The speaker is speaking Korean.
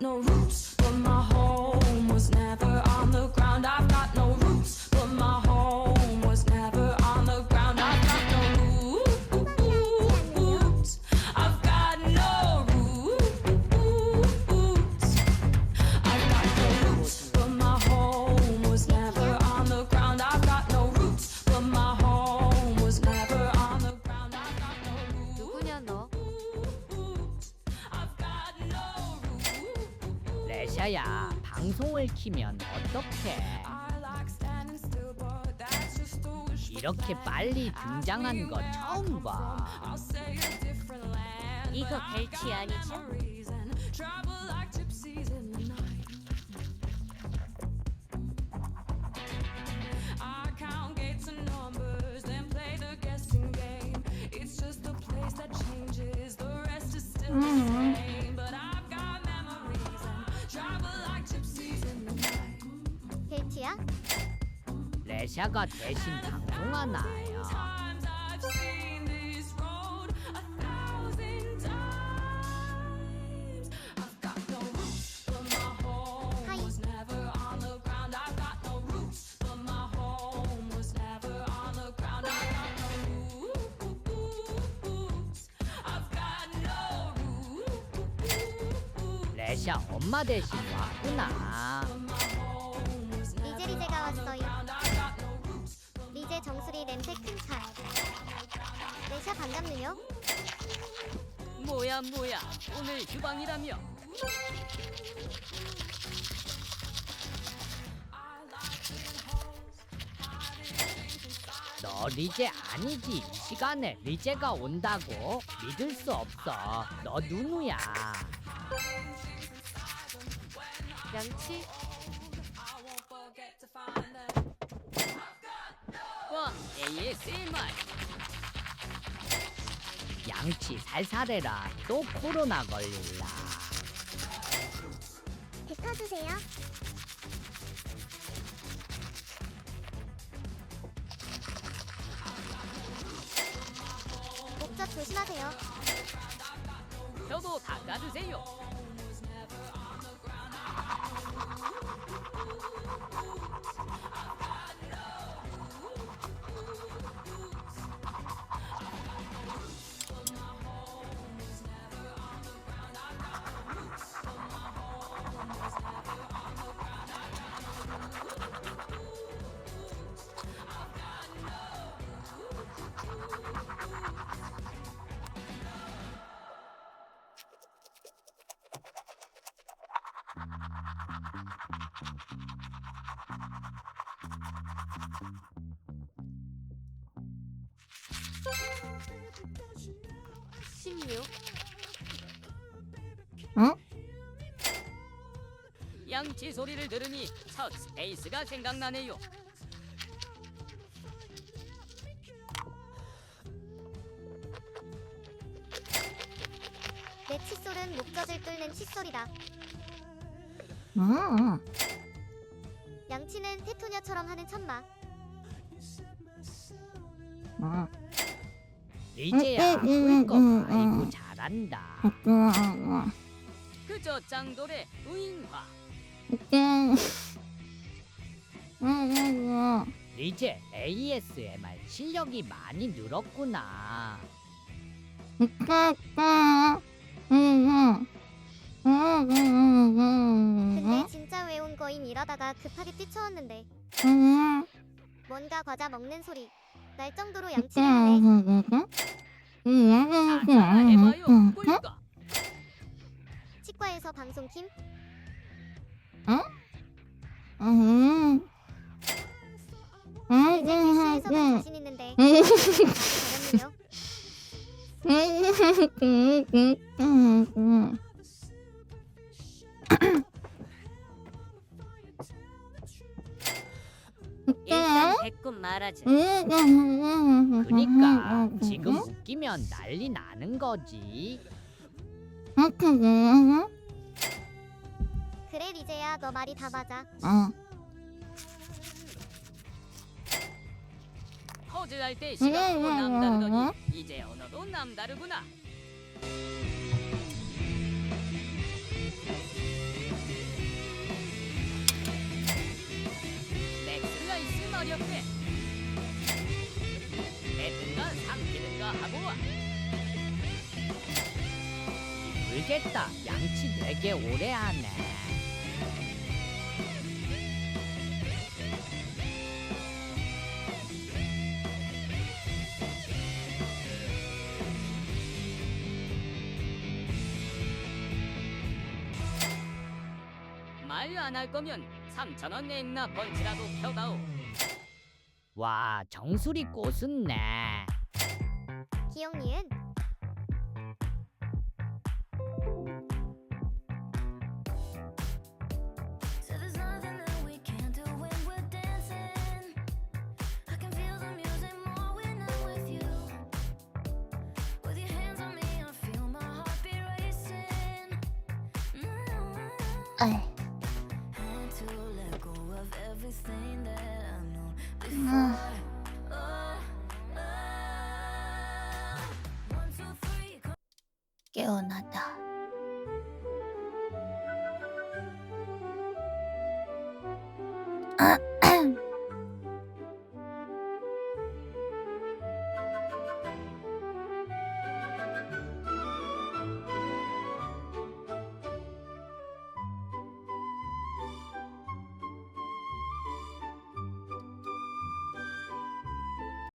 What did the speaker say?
No roots, 레샤야 방송을 키면 어떡해. 이렇게 빨리 등장한 거 처음 봐. 이거 벨치 아니죠? Got no roots. 레샤 엄마 대신 왔구나 레샤 반갑느요? 뭐야 뭐야. 오늘 휴방이라며. 너 리제 아니지. 이 시간에 리제가 온다고. 믿을 수 없어. 너 누누야. 양치? 와 ASMR 양치 살살해라 또 코로나 걸릴라 뱉어주세요. 목젖 조심하세요. 저도 닦아주세요 신유? 양치 소리를 들으니 첫 스페이스가 생각나네요 내 칫솔은 목젖을 뚫는 칫솔이다. 음, 양치는 테토녀처럼 하는 천마. 음, 음, 음, 음, 아이고 음. 잘한다. 음, 그저 짱돌의 우인화. 음, 음, 리제 ASMR 실력이 많이 늘었구나. 근데 진짜 외운 거임 이러다가 급하게 뛰쳐왔는데. 뭔가 과자 먹는 소리 날 정도로 양치를 하네. 자자라 해봐요. 꿀꺽 치과에서 방송 킴? 이제 실수에서만 자신 있는데. 잘했네요. 배꼽 말하자 그니까 지금 웃기면 난리 나는 거지. 그래 리제야 너 말이 다 맞아. 퍼즐할 때 시각도 남다르더니 이제 언어도 남다르구나 모르겠다. 양치 되게 오래 하네. 말 안 할 거면 3천 원 냈나 번지라도 펴다오. 와, 정수리 꼬순네. 기억니은 はい。もうゲオ